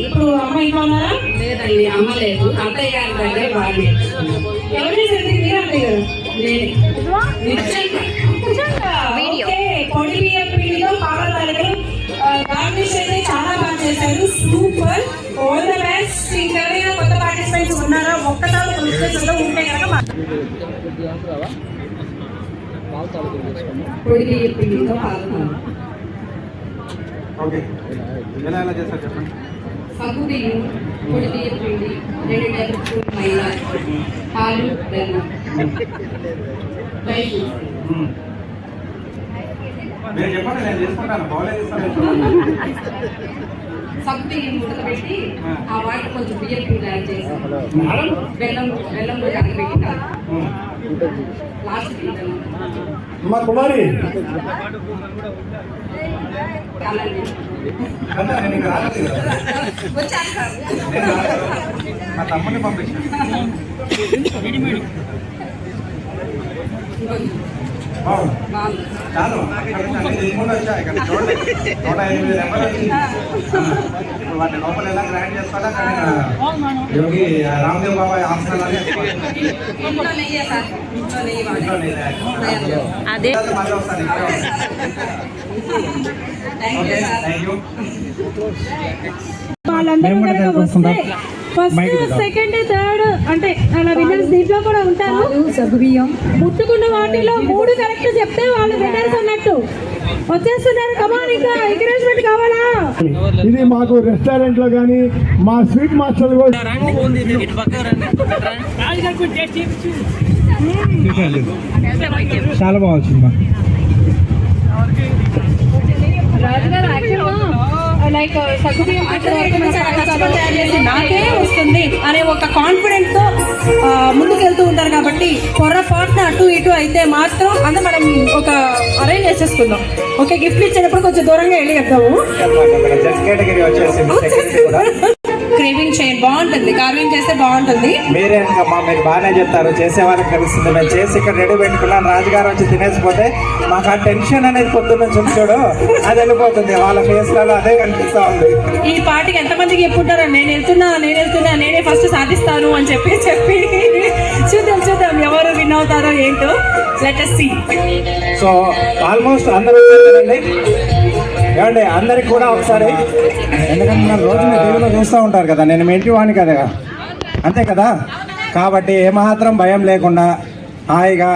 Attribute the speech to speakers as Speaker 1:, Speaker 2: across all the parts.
Speaker 1: ఇప్పుడు అమ్మ ఇంట్లో ఉన్నారా
Speaker 2: లేదండి అమ్మ లేదు. అత్తయ్య గారి దగ్గర బాగా
Speaker 1: ఎవరు? మీరు అత్తయ్య గారు? చాలా బాగా చేశారు. సూపర్ ఆల్ ద బెస్ట్ ఇంకెవరైనా కొత్త పార్టిసిపెంట్స్ ఉన్నారా? ఒక్కసారి ఉంటే కనుక మా-
Speaker 2: పొడి బియ్యం పిండితో
Speaker 3: చెప్పండి
Speaker 2: సగ్గు బియ్యం పొడి బియ్యం పిండి రెండు టేబుల్ స్పూన్ మైదా పాలు బెల్లం.
Speaker 3: మీరు చెప్పండి నేను చేసుకుంటాను బాగాలేదు
Speaker 2: బియ్యం ఉడకబెట్టి ఆ. వాటర్ కొంచెం బియ్యం యాడ్ చేసి బెల్లం బెల్లం లాస్ట్ బెల్లం.
Speaker 4: మా కుమారి.
Speaker 3: మా తమ్ముడిని పంపించాను చాలు ఇక్కడ చూడండి నూట ఎనిమిది నెంబర్ వచ్చింది ఇప్పుడు వాటి లోపల ఎలా గ్రాండ్ చేసుకోవాలో అక్కడ యోగి రామదేవ్ బాబా ఆసనాలు?
Speaker 2: అదే
Speaker 3: మళ్ళీ వస్తాను
Speaker 2: thank you
Speaker 1: first second third అంటే అలా విన్నర్స్ దీంట్లో కూడా ఉంటారు. ముట్టుకున్న వాటిలో మూడు కరెక్ట్ చెప్తే వాళ్ళు విన్నర్స్ అన్నట్టు. వచ్చేస్తున్నారు. కమాన్ ఇంకా ఎంకరేజ్మెంట్ కావాలా?
Speaker 4: ఇది మాకు రెస్టారెంట్లో కానీ మా స్వీట్ మాస్టర్ కూడా చాలా బాగా వచ్చింది
Speaker 1: రాజుగారు లైక్ సగ్గుబియ్యం నాకే వస్తుంది అనే ఒక కాన్ఫిడెంట్తో ఆ, ముందుకెళ్తూ ఉంటారు కాబట్టి పొరపాటున అటు ఇటు అయితే మాత్రం అంటే మనం ఒక అరేంజ్ చేసేసుకుందాం. ఓకే గిఫ్ట్ ఇచ్చేటప్పుడు కొంచెం దూరంగా వెళ్ళి చెప్తాము క్రేవింగ్ చేయండి బాగుంటుంది కార్వింగ్ చేస్తే బాగుంటుంది.
Speaker 3: మీరే అమ్మా మీరు బాగానే చెప్తారు చేసే వాళ్ళకి తెలుస్తుంది మేము చేసి ఇక్కడ రెడీ పెట్టుకున్నాను రాజుగారు వచ్చి తినేసిపోతే మాకు ఆ టెన్షన్ అనేది పొద్దున్న నుంచి చూడు. అది వెళ్ళిపోతుంది వాళ్ళ ఫేస్లలో అదే కనిపిస్తా ఉంది.
Speaker 1: ఈ పాటికి ఎంతమందికి చెప్పుంటారో? నేను వెళ్తున్నా నేను వెళ్తున్నా నేనే ఫస్ట్ సాధిస్తాను అని చెప్పి చెప్పి చూద్దాం చూద్దాం ఎవరు విన్ అవుతారో ఏంటో. Let us see
Speaker 3: so almost అందరూ ఏమండి అందరికి కూడా ఒకసారి ఎందుకంటే నన్ను రోజు మీరు టీవీలో చూస్తూ ఉంటారు కదా నేను మీ ఇంటి వాడిని కదా. అంతే కదా? కాబట్టి ఏమాత్రం భయం లేకుండా హాయిగా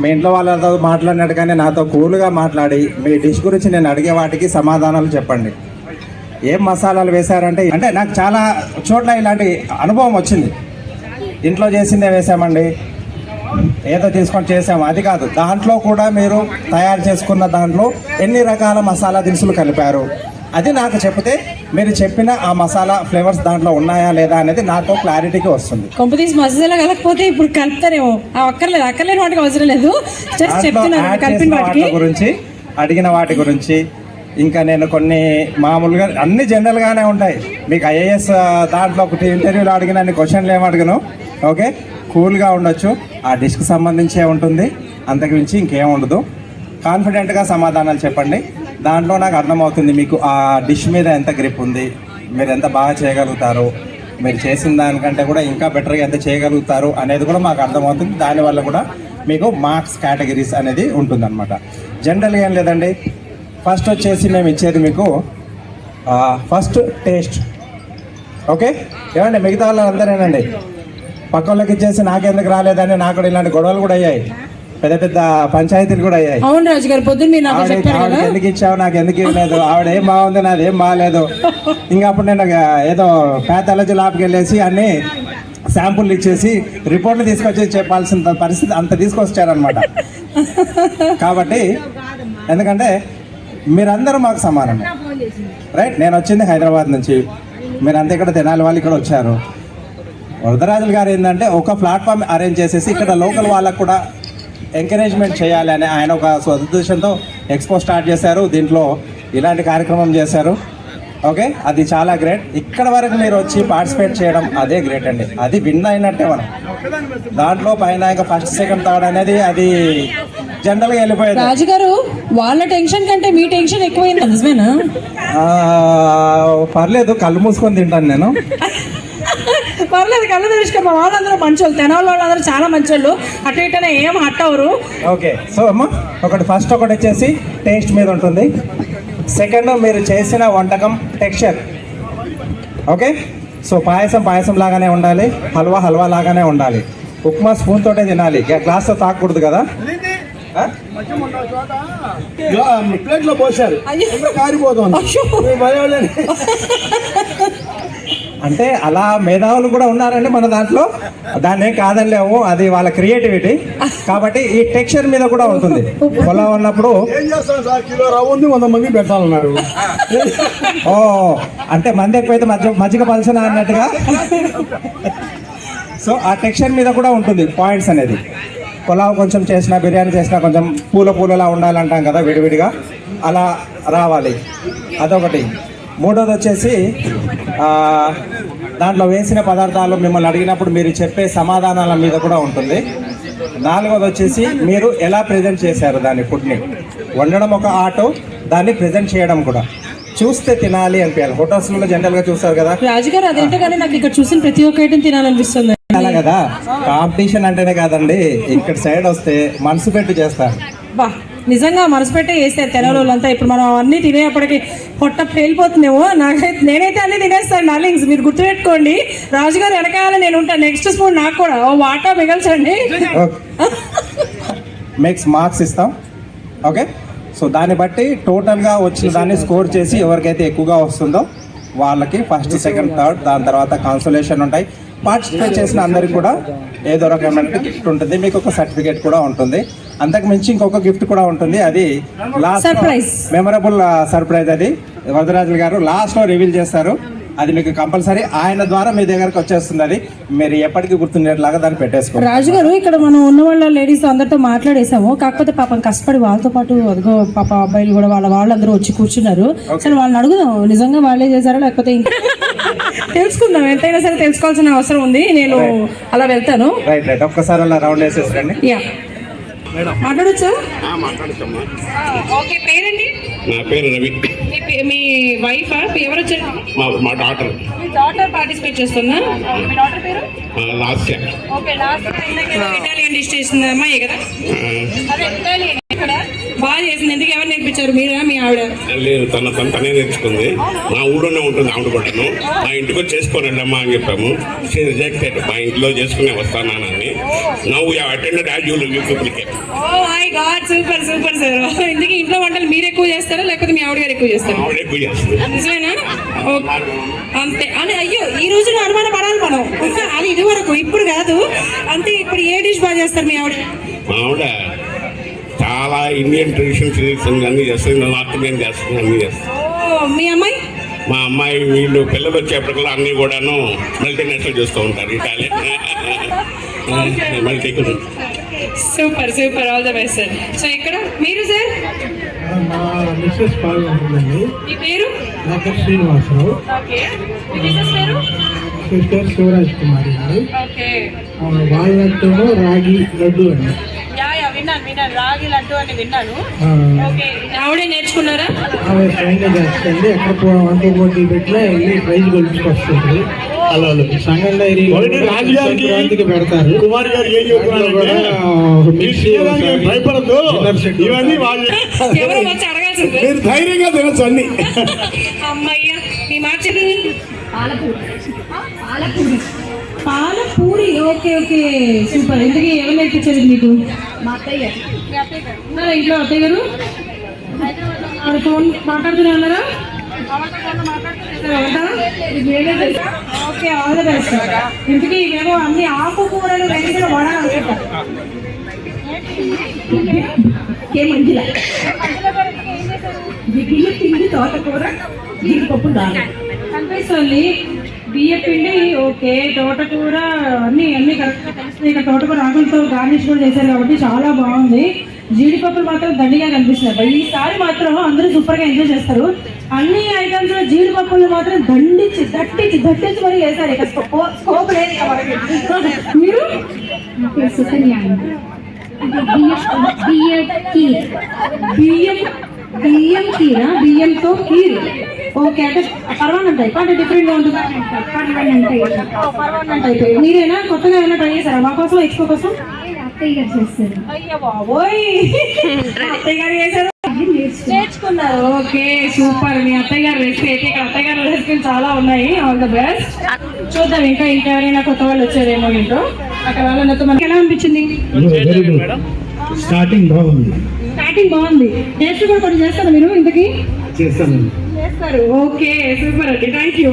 Speaker 3: మీ ఇంట్లో వాళ్ళతో మాట్లాడినట్టుగానే నాతో కూల్గా మాట్లాడి మీ డిష్ గురించి నేను అడిగే వాటికి సమాధానాలు చెప్పండి. ఏం మసాలాలు వేశారంటే అంటే నాకు చాలా చోట్ల ఇలాంటి అనుభవం వచ్చింది. ఇంట్లో చేసిందే వేసామండి ఏదో తీసుకొని చేసాము. అది కాదు. దాంట్లో కూడా మీరు తయారు చేసుకున్న దాంట్లో ఎన్ని రకాల మసాలా దినుసులు కలిపారు? అది నాకు చెప్తే మీరు చెప్పిన ఆ మసాలా ఫ్లేవర్స్ దాంట్లో ఉన్నాయా లేదా అనేది నాకు క్లారిటీకి వస్తుంది.
Speaker 1: కొంపతీసి మసాలా కలకపోతే ఇప్పుడు కలుపుతారేమో. ఆ అక్కర్లేదు. అక్కర్లేని వాటికి అవసరం లేదు. జస్ట్ చెప్తున్నాను కలిపిన
Speaker 3: వాటి గురించి అడిగిన వాటి గురించి ఇంకా నేను కొన్ని మామూలుగా అన్ని జనరల్గానే ఉంటాయి. మీకు ఐఏఎస్ దాంట్లో ఒకటి ఇంటర్వ్యూలో అడిగిన అన్ని క్వశ్చన్లు ఏమి అడిగను? ఓకే? కూల్గా ఉండొచ్చు. ఆ డిష్కి సంబంధించే ఉంటుంది. అంతకు మించి ఇంకేం ఉండదు. కాన్ఫిడెంట్గా సమాధానాలు చెప్పండి. దాంట్లో నాకు అర్థమవుతుంది మీకు ఆ డిష్ మీద ఎంత గ్రిప్ ఉంది. మీరు ఎంత బాగా చేయగలుగుతారు. మీరు చేసిన దానికంటే కూడా ఇంకా బెటర్గా ఎంత చేయగలుగుతారు అనేది కూడా మాకు అర్థమవుతుంది. దానివల్ల కూడా మీకు మార్క్స్ కేటగిరీస్ అనేది ఉంటుందన్నమాట. జనరల్గా ఏం లేదండి. ఫస్ట్ వచ్చేసి మేము ఇచ్చేది మీకు ఫస్ట్ టేస్ట్. ఓకే? ఏమండి మిగతా వాళ్ళందరేనండి? పక్క వాళ్ళకి ఇచ్చేసి నాకెందుకు రాలేదని నాకు కూడా ఇలాంటి గొడవలు కూడా అయ్యాయి. పెద్ద పెద్ద పంచాయతీలు కూడా అయ్యాయి.
Speaker 1: అవును రాజు గారు పొద్దున్న మీరు నాకు
Speaker 3: ఆవిడ
Speaker 1: చెప్పారు
Speaker 3: ఆవిడకి
Speaker 1: కదా
Speaker 3: ఎందుకు ఇచ్చావు? నాకు ఎందుకు ఇవ్వలేదు? ఆవిడ ఏం బాగుంది? నాది ఏం బాగాలేదు ఇంకా అప్పుడు నేను ఏదో ప్యాథాలజీ ల్యాబ్కి వెళ్ళేసి అన్ని శాంపుల్ ఇచ్చేసి రిపోర్ట్లు తీసుకొచ్చి చెప్పాల్సిన పరిస్థితి అంత తీసుకొచ్చారనమాట కాబట్టి ఎందుకంటే మీరందరూ మాకు సమానమే. రైట్ నేను వచ్చింది హైదరాబాద్ నుంచి. మీరంతా ఇక్కడ తెనాలి వాళ్ళు ఇక్కడ వచ్చారు. వరదరాజులు గారు ఏంటంటే ఒక ప్లాట్ఫామ్ అరేంజ్ చేసేసి ఇక్కడ లోకల్ వాళ్ళకు కూడా ఎంకరేజ్మెంట్ చేయాలి అని ఆయన ఒక సదుద్దేశంతో ఎక్స్పో స్టార్ట్ చేశారు. దీంట్లో ఇలాంటి కార్యక్రమం చేశారు. ఓకే అది చాలా గ్రేట్ ఇక్కడ వరకు మీరు వచ్చి పార్టిసిపేట్ చేయడం అదే గ్రేట్ అండి. అది విన్ అయినట్టే మనం. దాంట్లో పైన ఇంకా ఫస్ట్ సెకండ్ థర్డ్ అనేది అది జనరల్గా వెళ్ళిపోయేది.
Speaker 1: రాజుగారు వాళ్ళ టెన్షన్ కంటే మీ టెన్షన్ ఎక్కువైంది
Speaker 3: ఆ, పర్లేదు కళ్ళు మూసుకొని తింటాను నేను.
Speaker 1: పర్లేదు కళ్ళు తెరుచుకో మా వాళ్ళందరూ మంచోళ్ళు తెనాల వాళ్ళందరూ చాలా మంచోళ్ళు. అటు ఇటనే ఏం హట్ అవరు
Speaker 3: ఓకే సో అమ్మ ఒకటి ఫస్ట్ ఒకటి వచ్చేసి టేస్ట్ మీద ఉంటుంది. సెకండ్ మీరు చేసిన వంటకం texture. Okay so payasam payasam లాగానే ఉండాలి హల్వా హల్వా లాగానే ఉండాలి. ఉప్మా స్పూన్ తోటే తినాలి గ్లాస్తో తాకూడదు కదా. ఆ?
Speaker 4: ప్లేట్లో పోసారు కారిపోతుంది.
Speaker 3: అంటే అలా మేధావులు కూడా ఉన్నారండి మన దాంట్లో. దాన్ని ఏం కాదనిలేము అది వాళ్ళ క్రియేటివిటీ. కాబట్టి ఈ టెక్స్చర్ మీద కూడా ఉంటుంది. పొలం ఉన్నప్పుడు
Speaker 4: ఏం చేస్తాం సార్? కిలో రవ్వ ఉంది వంద మంది పెట్టాలన్నారు.
Speaker 3: ఓ అంటే మంది ఎక్కువైతే మధ్య మజ్జిగ పలసన అన్నట్టుగా. సో ఆ టెక్స్చర్ మీద కూడా ఉంటుంది పాయింట్స్ అనేది. పులావ్ కొంచెం చేసినా బిర్యానీ చేసినా కొంచెం పూల పూలలా ఉండాలంటాం కదా విడివిడిగా. అలా రావాలి. అదొకటి. మూడోది వచ్చేసి దాంట్లో వేసిన పదార్థాలు మిమ్మల్ని అడిగినప్పుడు మీరు చెప్పే సమాధానాల మీద కూడా ఉంటుంది. నాలుగోది వచ్చేసి మీరు ఎలా ప్రజెంట్ చేశారు దాని ఫుడ్ని వండడం ఒక ఆర్ట్ దాన్ని ప్రజెంట్ చేయడం కూడా. చూస్తే తినాలి అనిపించాలి. హోటల్స్లో జనరల్గా చూస్తారు కదా.
Speaker 1: రాజుగారు అదేంటో కానీ నాకు ఇక్కడ చూసిన ప్రతి ఒక్క ఐటమ్ తినాలనిపిస్తుంది.
Speaker 3: అలా కదా. కాంపిటీషన్ అంటేనే కాదండి ఇక్కడ సైడ్ వస్తే మనసు పెట్టి చేస్తారు
Speaker 1: బా. నిజంగా మనసు పెట్టే వేస్తారు వాళ్ళంతా ఇప్పుడు మనం అన్ని తినేప్పటికి పొట్ట పేలిపోతుందేమో. నాకైతే నేనైతే అన్ని తినేస్తాను డార్లింగ్స్. మీరు గుర్తుపెట్టుకోండి రాజుగారు వెనకాల నేను ఉంటాను నెక్స్ట్ స్పూన్ నాకు కూడా. ఓ వాటా మిగల్చండి.
Speaker 3: మేక్స్ మార్క్స్ ఇస్తాం. ఓకే. సో దాన్ని బట్టి టోటల్గా వచ్చిన దాన్ని స్కోర్ చేసి ఎవరికైతే ఎక్కువగా వస్తుందో వాళ్ళకి ఫస్ట్ సెకండ్ థర్డ్ దాని తర్వాత కాన్సులేషన్ ఉంటాయి. పార్టిసిపేట్ చేసిన అందరికి కూడా ఏదో రకమైన గిఫ్ట్ ఉంటుంది. మీకు ఒక సర్టిఫికేట్ కూడా ఉంటుంది. అంతకు మించి ఇంకొక గిఫ్ట్ కూడా ఉంటుంది. అది లాస్ట్
Speaker 1: Surprise.
Speaker 3: మెమరబుల్ సర్ప్రైజ్ అది. వరదరాజులు గారు లాస్ట్లో రివీల్ చేస్తారు. అది మీకు కంపల్సరీ ఆయన ద్వారా మీ దగ్గరకు వచ్చేస్తుంది అది. మీరు ఎప్పటికీ గుర్తుండేట్లాగా దాన్ని పెట్టేసుకోండి.
Speaker 1: రాజుగారు ఇక్కడ మనం ఉన్న వాళ్ళ లేడీస్ అందరితో మాట్లాడేసాము కాకపోతే పాపం కష్టపడి వాళ్ళతో పాటు అదిగో పాప అబ్బాయిలు కూడా వాళ్ళ వాళ్ళందరూ వచ్చి కూర్చున్నారు. సరే వాళ్ళని అడుగుదాం. నిజంగా వాళ్ళే చేశారా? లేకపోతే ఇంకా తెలుసుకుందాం. ఎంతైనా సరే తెలుసుకోవాల్సిన అవసరం ఉంది. నేను అలా వెళ్తాను.
Speaker 3: రైట్ రైట్ ఒక్కసారి అలా రౌండ్. వేసేసరండి
Speaker 1: యా మాట్లాడొచ్చా? ఓకే పేరండి?
Speaker 5: నా పేరు రవి.
Speaker 1: మీ వైఫ్? ఎవరు వచ్చారు
Speaker 5: మా మా డాటర్
Speaker 1: మీ డాటర్ పార్టిసిపేట్ చేస్తుందా? మీ డాటర్ పేరు?
Speaker 5: Last
Speaker 1: okay last Italian dish అమ్మాయి కదా? అదే ఇటాలియన్ నేర్పించారు మీరా మీ ఆవిడ?
Speaker 5: లేదు తన తన తనే నేర్చుకుంది. మా ఊళ్ళోనే ఉంటుంది ఆవిడ కూడాను. మా ఇంటికి వచ్చి చేసుకోనండి అమ్మా అని చెప్పాము. షీ రిజెక్టెడ్ మా ఇంట్లో చేసుకునే వస్తానని నవ్వు అటెండెడ్ యాజ్ పీపుల్కి
Speaker 1: ఓ my god super super sir. ఇంట్లో వంటలు మీరు ఎక్కువ చేస్తారా? లేకపోతే మీ ఆవిడ గారు ఎక్కువ చేస్తారా?
Speaker 5: ఆవిడ ఎక్కువ చేస్తుంది.
Speaker 1: నిజమేనా. అంతే. అని అయ్యో ఈ రోజు అనుమాన పడాలి మనం. అది ఇది వరకు ఇప్పుడు కాదు. అంతే ఇప్పుడు ఏ డిష్ బాగా చేస్తారు మీ ఆవిడ?
Speaker 5: మా ఆవిడ చాలా ఇండియన్ ట్రెడిషన్స్ అన్ని చేస్తుంది నార్త్ ఇండియన్ చేస్తుంది అన్ని చేస్తుంది
Speaker 1: ఓ మీ అమ్మాయి?
Speaker 5: మా అమ్మాయి వీళ్ళు పిల్లలు వచ్చేప్పటికల్లా అన్ని కూడాను మల్టీనేషనల్ చేస్తూ ఉంటారు. Italian multi
Speaker 1: super super. All the best sir so ఇక్కడ మీరు సార్
Speaker 4: మా మిస్సెస్ పాల్గొంటుందండి
Speaker 1: మీ పేరు?
Speaker 4: డాక్టర్ శ్రీనివాసరావు.
Speaker 1: ఓకే. మీ మిసెస్ పేరు?
Speaker 4: సిస్టర్ శివరాజ్ కుమారి అండి.
Speaker 1: ఓకే.
Speaker 4: వాళ్ళంటేమో రాగి లడ్డు అండి
Speaker 1: యా యా విన్నాను విన్నాను రాగి లడ్డు అని విన్నాను.
Speaker 4: ఆ,
Speaker 1: ఓకే ఆవిడే నేర్చుకున్నారా?
Speaker 4: ఆమె స్వయంగా చేస్తుంది ఎక్కడ వంట పోటీ పెట్టినా వెళ్ళి ప్రైజ్ సంఘం డైరీ సంక్రాంతికి పెడతారు.
Speaker 6: కుమార్ గారు ఏం
Speaker 4: ఒకసారి
Speaker 6: భయపడద్దు. ఇవన్నీ వాళ్ళు.
Speaker 1: ఎవరో వచ్చి అడగాల్సిందే.
Speaker 6: మీరు ధైర్యంగా తినచ్చు అన్ని.
Speaker 1: అమ్మయ్య మీ మాట చెప్పి పాలపూరి ఓకే ఓకే. సూపర్. ఎందుకు ఎవరు నేర్పించారు మీకు?
Speaker 2: మా అత్తయ్య.
Speaker 1: ఇంట్లో అత్తయ్య గారు? ఆవిడ ఫోన్ మాట్లాడుతూనే ఉన్నారా? Okay all the best. ఇంటికి ఇవేమో అన్ని ఆకుకూరలు వెంటనే వాడాలనుకుంటా
Speaker 2: కే దిగులు పిండి తోటకూర జీడిపప్పు దాని.
Speaker 1: కనిపిస్తుంది. బియ్య పిండి ఓకే. తోటకూర అన్ని అన్ని కరెక్ట్గా కలుస్తున్నాయి ఇక్కడ తోటకూర ఆకులతో గార్నిష్ కూడా చేశారు కాబట్టి చాలా బాగుంది. జీడిపప్పులు మాత్రం దండిగా కనిపిస్తున్నాయి. ఈసారి మాత్రం అందరూ సూపర్గా ఎంజాయ్ చేస్తారు. అన్ని ఐటమ్స్లో జీడిపప్పులు మాత్రం దండించి దట్టించి దట్టించి మరి వేశారు ఇక స్కో- స్కోప్ లేదు ఇక మనకి. మీరు?
Speaker 7: బియ్యం
Speaker 1: బియ్యం బియ్యం కీరా బియ్యంతో కీర్ ఓకే అంటే పర్వాలేదు టైప్ అంటే డిఫరెంట్గా ఉంటుందా టైప్ మీరేనా? కొత్తగా ఏమైనా ట్రై చేశారా? మా కోసం ఎక్స్పో కోసం?
Speaker 7: అత్తయ్య గారు చేస్తారు.
Speaker 1: అయ్యా బాబోయ్! అత్తయ్య గారు చేశారు. నేర్చుకున్నారు. ఓకే సూపర్ మీ అత్తయ్య గారు రెసిపీ అయితే ఇక్కడ అత్తయ్య గారు రెసిపీలు చాలా ఉన్నాయి. ఆల్ ద బెస్ట్ చూద్దాం ఇంకా ఇంకా ఎవరైనా కొత్త వాళ్ళు వచ్చారేమో ఏంటో. అక్కడ వాళ్ళతో మనకి ఎలా అనిపించింది?
Speaker 6: స్టార్టింగ్ బాగుంది.
Speaker 1: స్టార్టింగ్ బాగుంది. టేస్ట్ కూడా కొంచెం చేస్తారా మీరు ఇంతకీ?
Speaker 6: చేస్తాను
Speaker 1: చేస్తారు. ఓకే సూపర్ అండి థ్యాంక్ యూ